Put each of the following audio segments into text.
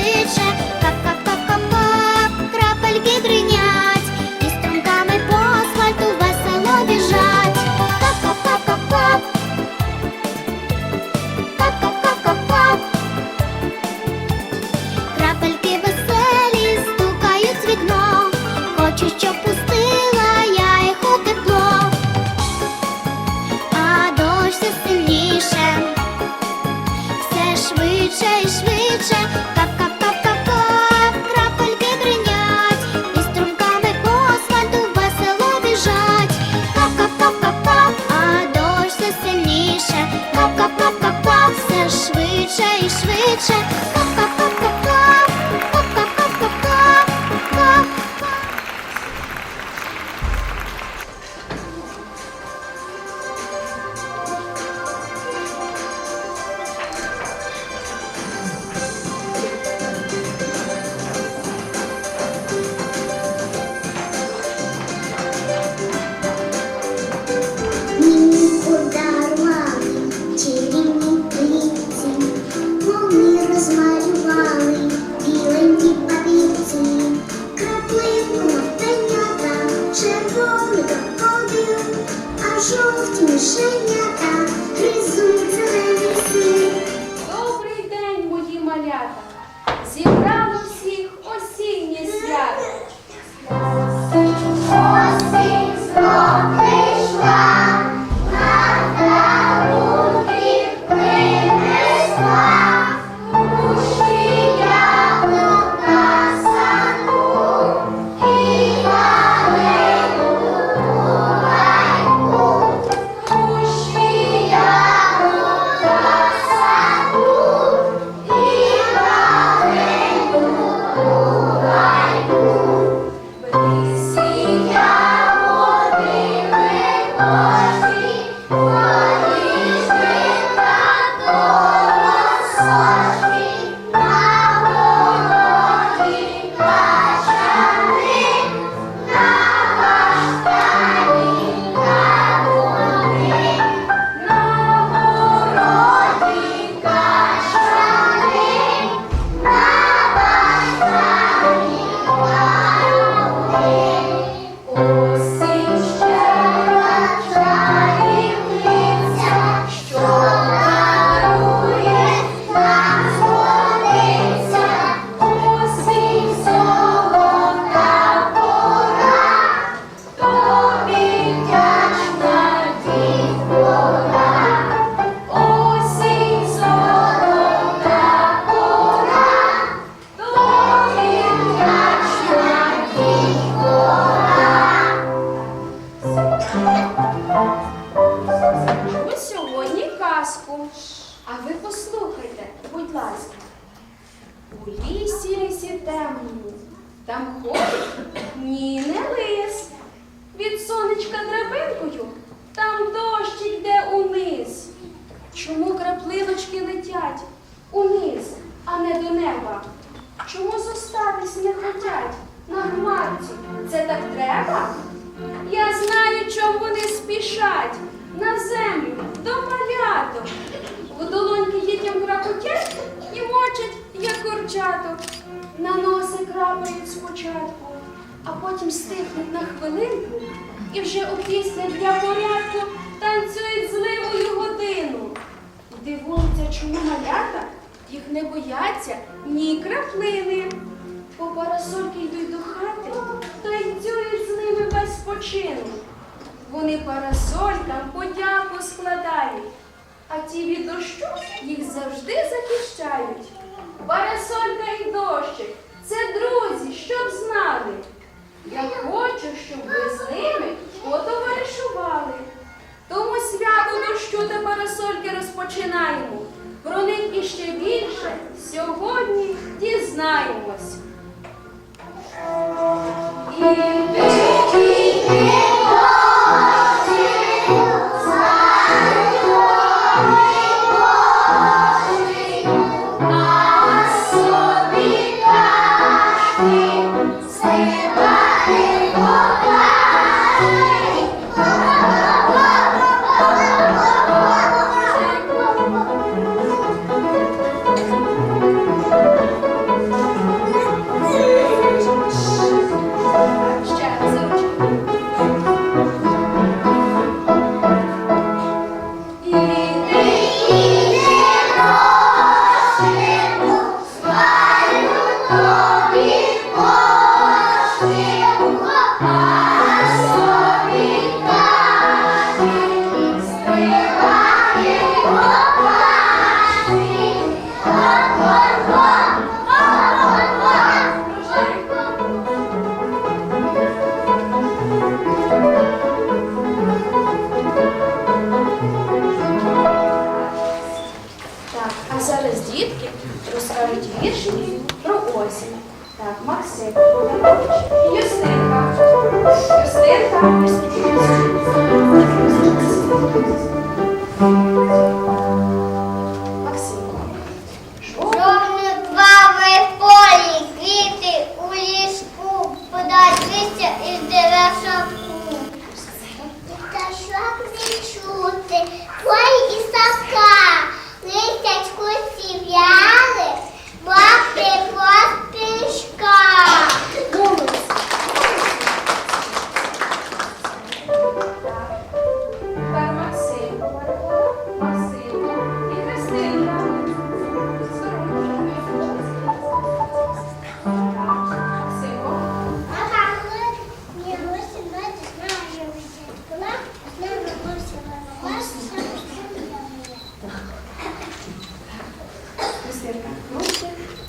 wish хвилинку і вже опісля для порядку танцюють зливою годину. Дивуються, чому малята їх не бояться ні краплини. По парасольки йдуть до хати танцюють з ними без спочину. Вони парасолькам подяку складають, а ті від дощу їх завжди захищають. Парасолька і дощик це друзі, щоб знали. Я хочу, щоб ви з ними потоваришували. Тому свято дощу та парасольки розпочинаємо. Про них іще більше сьогодні дізнаємось.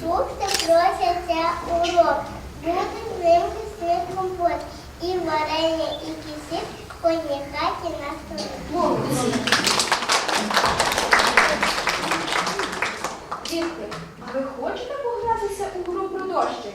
Бухта просяться у урок. Будуть ним кисний компот. І варення, і кисів в кожній хаті на столі. Дітки, а ви хочете погратися у гру про дощик?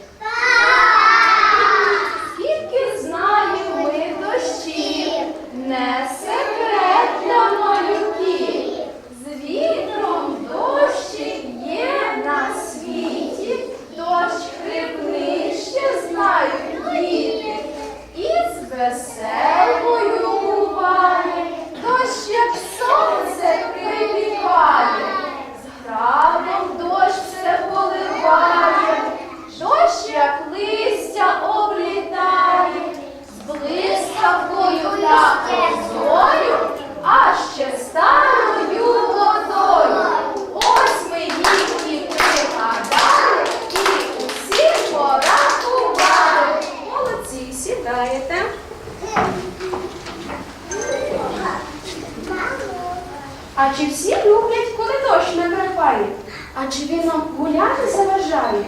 А чи всі люблять, коли дощ накрапає? А чи він нам гуляти заважає?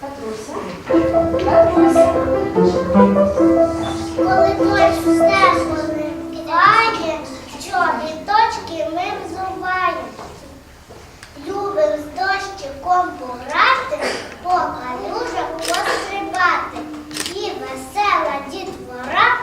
Катруся? Катруся? Коли дощ в стежку не кидає, чорні точки ми взуваємо. Любим з дощиком пограти, по калюжах пострибати. І весела дітвора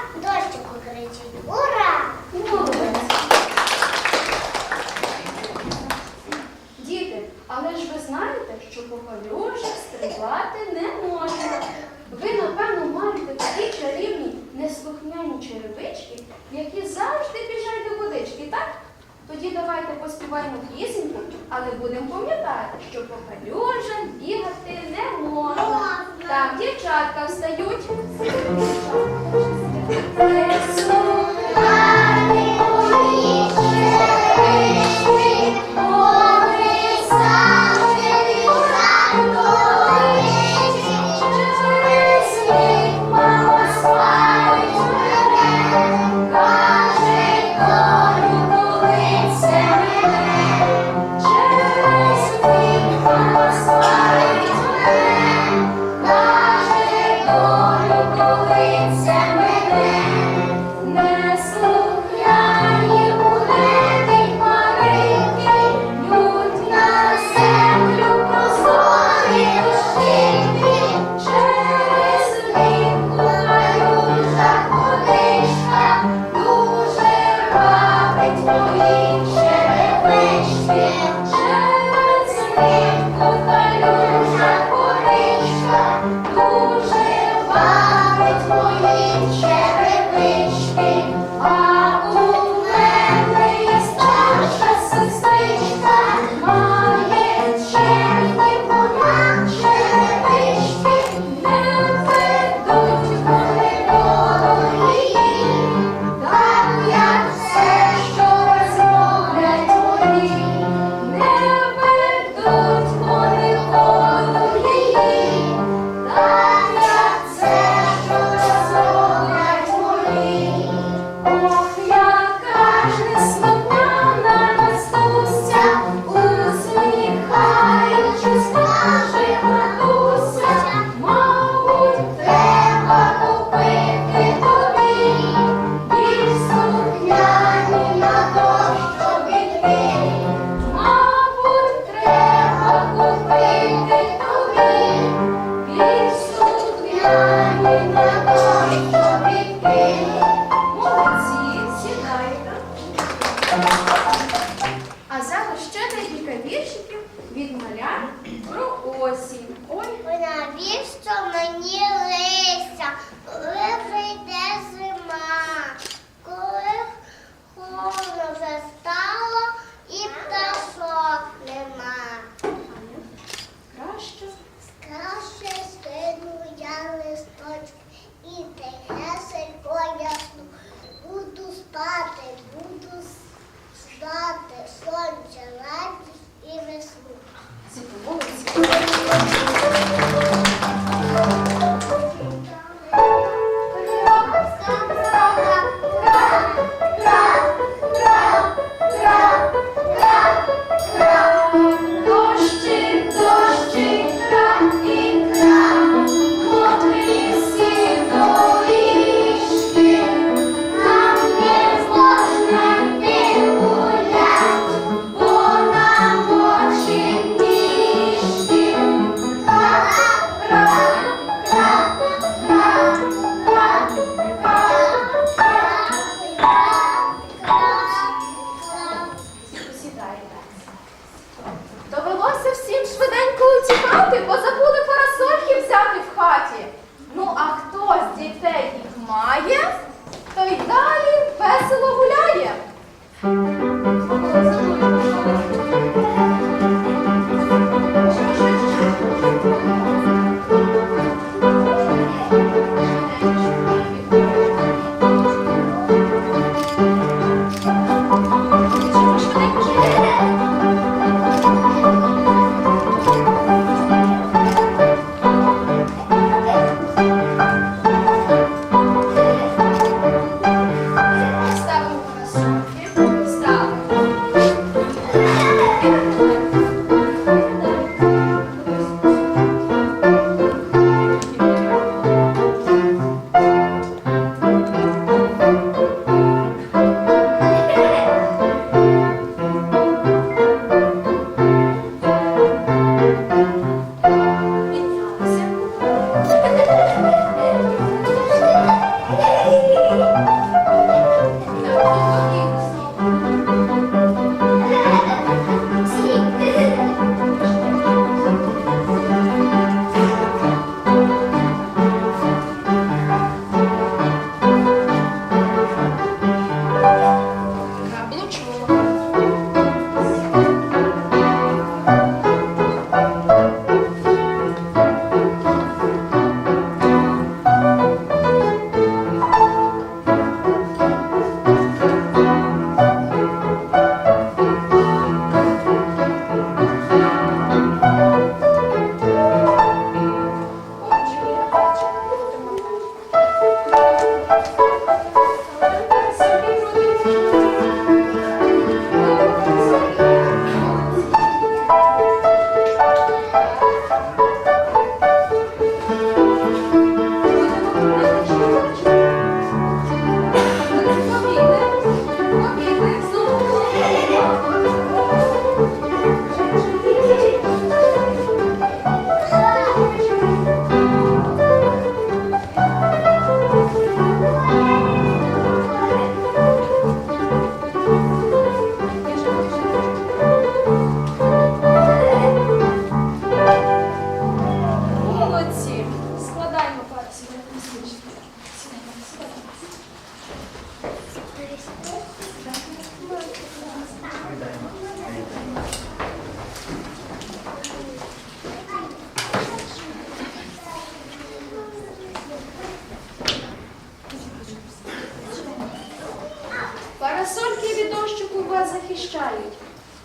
захищають.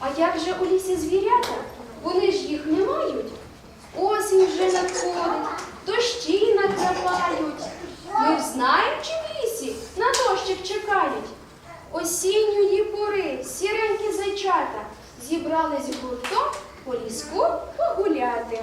А як же у лісі звірята? Вони ж їх не мають. Осінь вже надходить, дощі накрапають. Ми в знаємо, лісі на дощик чекають. Осінньої пори сіренькі зайчата зібрались гуртом по ліску погуляти.